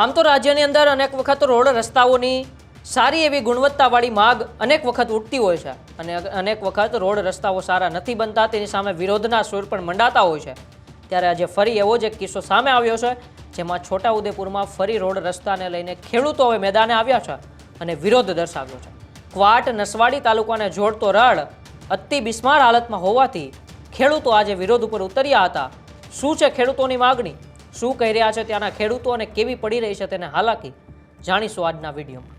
આમ તો રાજ્યની અંદર અનેક વખત રોડ રસ્તાઓની સારી એવી ગુણવત્તાવાળી માગ અનેક વખત ઉઠતી હોય છે અને અનેક વખત રોડ રસ્તાઓ સારા નથી બનતા, તેની સામે વિરોધના સુર પણ મંડાતા હોય છે. ત્યારે આજે ફરી એવો જ એક કિસ્સો સામે આવ્યો છે, જેમાં છોટાઉદેપુરમાં ફરી રોડ રસ્તાને લઈને ખેડૂતો હવે મેદાને આવ્યા છે અને વિરોધ દર્શાવ્યો છે. ક્વાટ, નસવાડી તાલુકાને જોડતો રડ અતિ બિસ્માર હાલતમાં હોવાથી ખેડૂતો આજે વિરોધ ઉપર ઉતર્યા હતા. શું છે ખેડૂતોની માગણી? શું કહી રહ્યા છે ત્યાંના ખેડૂતો અને કેવી પડી રહી છે તેને હાલાકી? જાણીશું આજના વિડીયોમાં.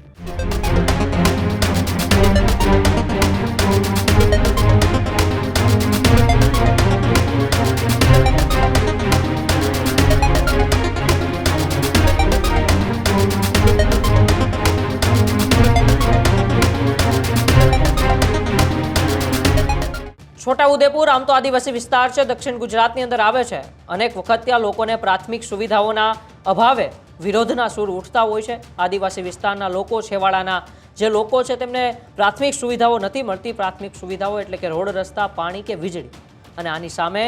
છોટાઉદેપુર આમ તો આદિવાસી વિસ્તાર છે, દક્ષિણ ગુજરાતની અંદર આવે છે. અનેક વખત ત્યાં લોકોને પ્રાથમિક સુવિધાઓના અભાવે વિરોધના સૂર ઉઠતા હોય છે. આદિવાસી વિસ્તારના લોકો, છેવાડાના જે લોકો છે, તેમને પ્રાથમિક સુવિધાઓ નથી મળતી. પ્રાથમિક સુવિધાઓ એટલે કે રોડ, રસ્તા, પાણી કે વીજળી. અને આની સામે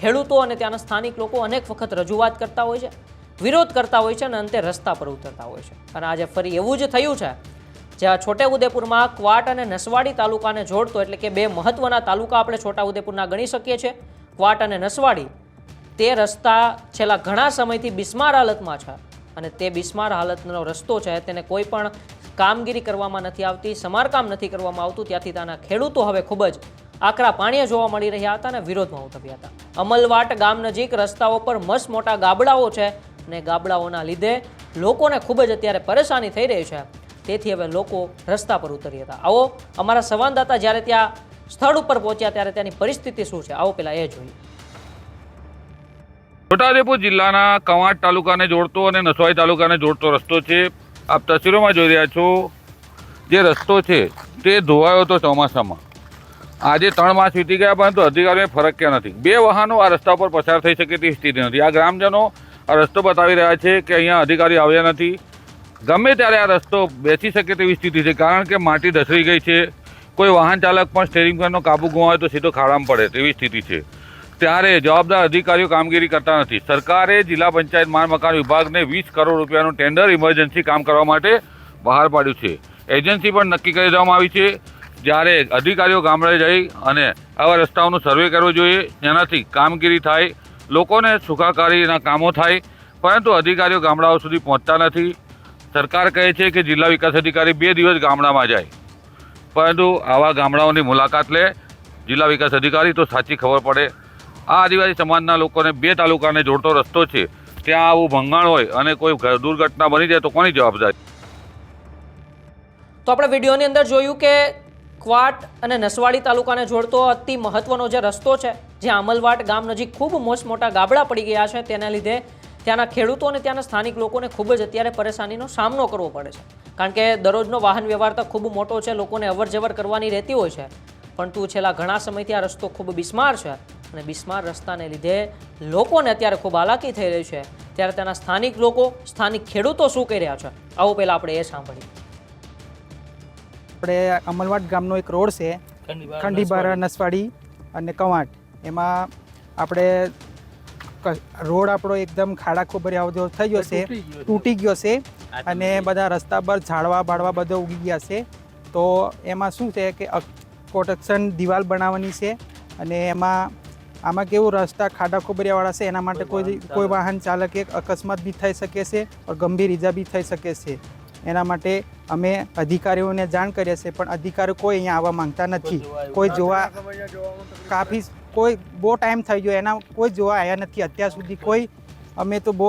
ખેડૂતો અને ત્યાંના સ્થાનિક લોકો અનેક વખત રજૂઆત કરતા હોય છે, વિરોધ કરતા હોય છે અને અંતે રસ્તા પર ઉતરતા હોય છે. અને આજે ફરી એવું જ થયું છે જ્યાં છોટાઉદેપુરમાં ક્વાટ અને નસવાડી તાલુકાને જોડતો એટલે કે બે મહત્વના તાલુકા આપણે છોટાઉદેપુરના ગણી શકીએ છીએ. ક્વાટ અને નસવાડી તે રસ્તા છેલ્લા ઘણા સમયથી બિસ્માર હાલતમાં છે અને તે બિસ્માર હાલતનો રસ્તો છે, તેને કોઈ પણ કામગીરી કરવામાં નથી આવતી, સમારકામ નથી કરવામાં આવતું. ત્યાંથી ત્યાંના ખેડૂતો હવે ખૂબ જ આકરા પાણીએ જોવા મળી રહ્યા હતા અને વિરોધમાં ઉતર્યા હતા. અમલવાટ ગામ નજીક રસ્તાઓ પર મસ્ત મોટા ગાબડાઓ છે અને ગાબડાઓના લીધે લોકોને ખૂબ જ અત્યારે પરેશાની થઈ રહી છે. તેથી હવે લોકો રસ્તા પર ઉતર્યા હતા. આવો, અમારા સંવાદદાતા જ્યારે ત્યાં સ્થળ ઉપર પહોંચ્યા ત્યારે ત્યાંની પરિસ્થિતિ શું છે? આવો પેલા એ જોઈએ. છોટાઉદેપુર જિલ્લાના કવાંટ તાલુકાને જોડતો અને નસવાઈ તાલુકાને જોડતો રસ્તો છે. આપ તસવીરોમાં જોઈ રહ્યા છો જે રસ્તો છે તે ધોવાયો હતો ચોમાસામાં. આજે ત્રણ માસ વીતી ગયા પરંતુ અધિકારીઓને ફરક ક્યાં નથી. બે વાહનો આ રસ્તા પર પસાર થઈ શકે તેવી સ્થિતિ નથી. આ ગ્રામજનો આ રસ્તો બતાવી રહ્યા છે કે અહીંયા અધિકારી આવ્યા નથી. ગમે ત્યારે આ રસ્તો બેસી શકે તેવી સ્થિતિ છે, કારણ કે માટી ધસરી ગઈ છે, કોઈ વાહન ચાલક પણ સ્ટેરિંગ પરનો કાબુ ગુમાવે તો સીધો ખાડામાં પડે તેવી સ્થિતિ છે. ત્યારે જવાબદાર અધિકારીઓ કામગીરી કરતા નથી. સરકારે જિલ્લા પંચાયત માર મકાન વિભાગને વીસ કરોડ રૂપિયાનું ટેન્ડર ઇમરજન્સી કામ કરવા માટે બહાર પાડ્યું છે. એજન્સી પણ નક્કી કરી દેવામાં આવી છે. જ્યારે અધિકારીઓ ગામડે જઈ અને આવા રસ્તાઓનું સર્વે કરવો જોઈએ, જેનાથી કામગીરી થાય, લોકોને સુખાકારીના કામો થાય, પરંતુ અધિકારીઓ ગામડાઓ સુધી પહોંચતા નથી. સરકાર કહે છે કે જિલ્લા વિકાસ અધિકારી બે દિવસ ગામડામાં જાય. પરંતુ આવા ગામડાઓની મુલાકાત લે જિલ્લા વિકાસ અધિકારી તો સાચી ખબર પડે. આ આદિવાસી સમાજના લોકોને બે તાલુકાને જોડતો રસ્તો છે. ત્યાં આવું ભંગાણ હોય અને કોઈ દુર્ઘટના બની જાય તો કોની જવાબદારી? તો આપણે વિડીયોની અંદર જોયું કે ક્વાટ અને નસવાડી તાલુકાને જોડતો અતિ મહત્વનો જે રસ્તો છે જે અમલવાટ ગામ નજીક ખૂબ મોસ મોટા ગાબડા પડી ગયા છે, તેના લીધે ત્યાંના ખેડૂતો અને ત્યાંના સ્થાનિક લોકોને ખૂબ જ અત્યારે પરેશાનીનો સામનો કરવો પડે છે. કારણ કે દરરોજનો વાહન વ્યવહાર તો ખૂબ મોટો છે લોકોને અવરજવર કરવાની રહેતી હોય છે. પરંતુ છેલ્લા ઘણા સમયથી આ રસ્તો ખૂબ બિસ્માર છે અને બિસ્માર રસ્તાને લીધે લોકોને અત્યારે ખૂબ હાલાકી થઈ રહી છે. ત્યારે ત્યાંના સ્થાનિક લોકો સ્થાનિક ખેડૂતો શું કહી રહ્યા છે? આવો પહેલાં આપણે એ સાંભળીએ. આપણે અમલવાડ ગામનો એક રોડ છે ખંડીબારા નસવાડી અને કવાંટ. એમાં આપણે રોડ આપણો એકદમ ખાડા ખોબરિયા બધો થઈ ગયો છે તૂટી ગયો છે. અને બધા રસ્તા પર ઝાડવા બાળવા બધો ઉગી ગયા છે. તો એમાં શું છે કે પ્રોટેક્શન દિવાલ બનાવવાની છે અને એમાં આમાં કેવું રસ્તા ખાડા ખોબરિયાવાળા છે એના માટે કોઈ કોઈ વાહન ચાલકે અકસ્માત બી થઈ શકે છે ગંભીર ઈજા બી થઈ શકે છે. એના માટે અમે અધિકારીઓને જાણ કરીએ છીએ પણ અધિકારીઓ કોઈ અહીંયા આવવા માંગતા નથી. કોઈ જોવા કાફી કોઈ બહુ ટાઈમ થઈ ગયો, એના કોઈ જોવા આવ્યા નથી. અત્યાર સુધી કોઈ, અમે તો બહુ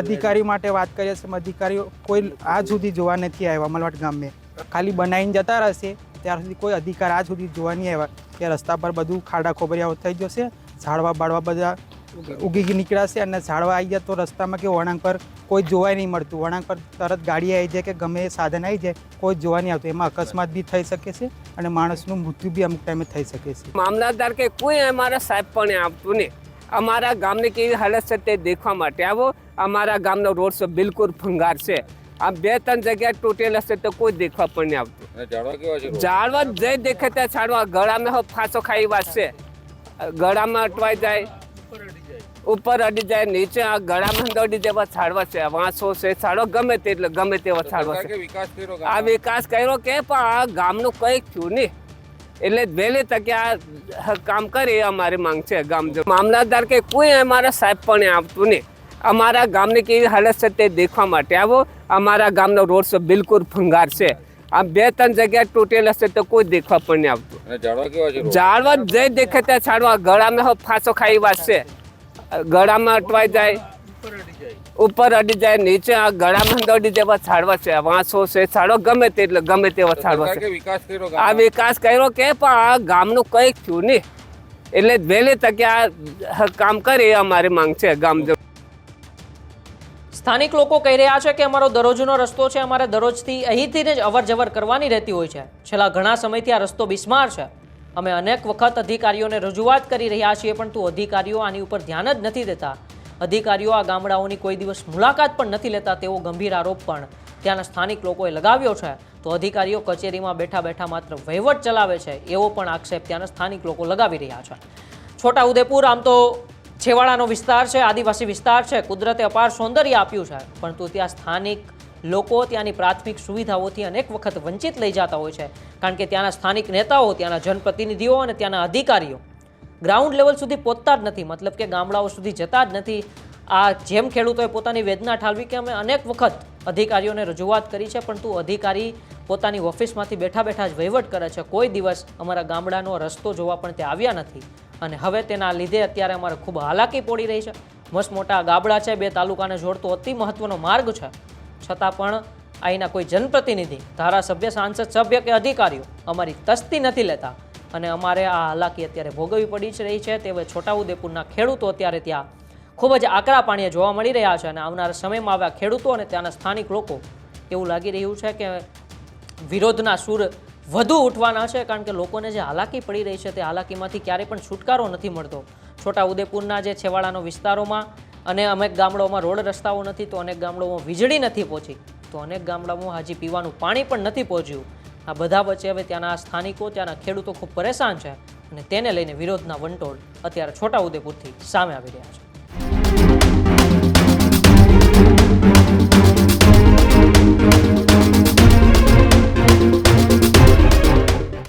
અધિકારી માટે વાત કરીએ છીએ અધિકારીઓ કોઈ આજ સુધી જોવા નથી આવ્યા અમલવાડ ગામે. ખાલી બનાવીને જતા રહેશે, ત્યાર સુધી કોઈ અધિકાર આજ સુધી જોવા નહીં આવ્યા કે રસ્તા પર બધું ખાડા ખોબરિયાઓ થઈ જશે, ઝાડવા બાળવા બધા ઉગી નીકળ્યા છે અને ઝાડવા આવી જાય તો રસ્તામાં કે વળાંક પર કોઈ જોવાય નહીં મળતું. વળાંક પર તરત ગાડી આવી જાય કે ગમે એ સાધન આવી જાય કોઈ જોવા નહીં આવતું. એમાં અકસ્માત બી થઈ શકે છે અને માણસનું મૃત્યુ બી અમુક ટાઈમે થઈ શકે છે. મામલતદાર કે કોઈ અમારા સાહેબ પણ આવતું નહીં. અમારા ગામની કેવી હાલત છે તે દેખવા માટે આવો. અમારા ગામનો રોડ છે બિલકુલ ભંગાર છે. આ બે ત્રણ જગ્યા તૂટેલ હશે તો કોઈ દેખવા પણ નહીં આવતું. જાણવા કેવા છે ઝાડવા જે દેખે ત્યાં ઝાડવા. ગળામાં ફાંસો ખાઈ વાત છે ગળામાં અટવાઈ જાય. ઉપર અડી જાય નીચે આ ગળામાં અડી જાય છાડવા છે. વાંસો છે છાડો ગમે તે એટલે ગમે તેવા છાડવા છે. આ વિકાસ કર્યો કે પણ આ ગામનું કંઈક થયું નહીં. એટલે વહેલી તકે આ કામ કરે એ અમારી માંગ છે ગામ મામલતદાર કે કોઈ અમારા સાહેબ પણ આવતું નહીં. અમારા ગામની કેવી હાલત છે તે દેખવા માટે આવો. અમારા ગામનો રોડ છે બિલકુલ ભંગાર છે. આ બે ત્રણ જગ્યા તૂટેલ છે તો કોઈ દેખવા પણ નહીં આવતું? ઝાડવા જે દેખે ત્યાં છાડવા. ગળામાં ફાંસો ખાઈ વાત છે ગળામાં અટવાઈ જાય. ઉપર અડી જાય, નીચે આ ગળામાં અડી જેવા છાડવા છે. વાંસો છે છાડો ગમે તે એટલે, ગમે તેવા છાડવા છે. આ વિકાસ કર્યો કે પણ આ ગામનું કંઈક થયું નહીં. એટલે વહેલી તકે આ કામ કરે, એ અમારી માંગ છે, ગામ સ્થાનિક લોકો કહી રહ્યા છે કે અમારો દરરોજનો રસ્તો છે, અમારે દરરોજથી અહીંથી જ અવર જવર કરવાની રહેતી હોય છે. છેલ્લા ઘણા સમયથી આ રસ્તો બિસ્માર છે. અમે અનેક વખત અધિકારીઓને રજૂઆત કરી રહ્યા છીએ પરંતુ અધિકારીઓ આની ઉપર ધ્યાન જ નથી દેતા. અધિકારીઓ આ ગામડાઓની કોઈ દિવસ મુલાકાત પણ નથી લેતા તેવો ગંભીર આરોપ પણ ત્યાંના સ્થાનિક લોકોએ લગાવ્યો છે. તો અધિકારીઓ કચેરીમાં બેઠા બેઠા માત્ર વહીવટ ચલાવે છે, એવો પણ આક્ષેપ ત્યાંના સ્થાનિક લોકો લગાવી રહ્યા છે. છોટા ઉદેપુર આમ તો છેવાડાનો વિસ્તાર છે, આદિવાસી વિસ્તાર છે, કુદરતે અપાર સૌંદર્ય આપ્યું છે, પરંતુ ત્યાં સ્થાનિક લોકો ત્યાંની પ્રાથમિક સુવિધાઓથી અનેક વખત વંચિત લઈ જતા હોય છે. કારણ કે ત્યાંના સ્થાનિક નેતાઓ, ત્યાંના જનપ્રતિનિધિઓ અને ત્યાંના અધિકારીઓ ગ્રાઉન્ડ લેવલ સુધી પહોંચતા જ નથી. મતલબ કે ગામડાઓ સુધી જતા જ નથી. આ જેમ ખેડૂતોએ પોતાની વેદના ઠાલવી કે અમે અનેક વખત અધિકારીઓને રજૂઆત કરી છે, પણ તું અધિકારી પોતાની ઓફિસમાંથી બેઠા બેઠા જ વહીવટ કરે છે. કોઈ દિવસ અમારા ગામડાનો રસ્તો જોવા પણ તે આવ્યા નથી. અને હવે તેના લીધે અત્યારે અમારે ખૂબ હાલાકી પડી રહી છે. મસ્ત મોટા ગાબડા છે, બે તાલુકાને જોડતો અતિ મહત્ત્વનો માર્ગ છે. છતાં પણ અહીંના કોઈ જનપ્રતિનિધિ, ધારાસભ્ય, સાંસદ, સભ્ય કે અધિકારીઓ અમારી તસ્તી નથી લેતા. અને અમારે આ હાલાકી અત્યારે ભોગવવી પડી જ રહી છે. તેવા છોટાઉદેપુરના ખેડૂતો અત્યારે ત્યાં ખૂબ જ આકરા પાણીએ જોવા મળી રહ્યા છે અને આવનારા સમયમાં આવ્યા ખેડૂતો અને ત્યાંના સ્થાનિક લોકો એવું લાગી રહ્યું છે કે વિરોધના સૂર વધુ ઉઠવાના છે કારણ કે લોકોને જે હાલાકી પડી રહી છે તે હાલાકીમાંથી ક્યારેય પણ છુટકારો નથી મળતો. છોટાઉદેપુરના જે છેવાડાનો વિસ્તારોમાં અને અનેક ગામડાઓમાં રોડ રસ્તાઓ નથી, તો અનેક ગામડાઓમાં વીજળી નથી પહોંચી, તો અનેક ગામડાઓમાં હજી પીવાનું પાણી પણ નથી પહોંચ્યું. આ બધા વચ્ચે હવે ત્યાંના સ્થાનિકો, ત્યાંના ખેડૂતો ખૂબ પરેશાન છે અને તેને લઈને વિરોધના વંટોળ અત્યારે છોટાઉદેપુરથી સામે આવી રહ્યા છે.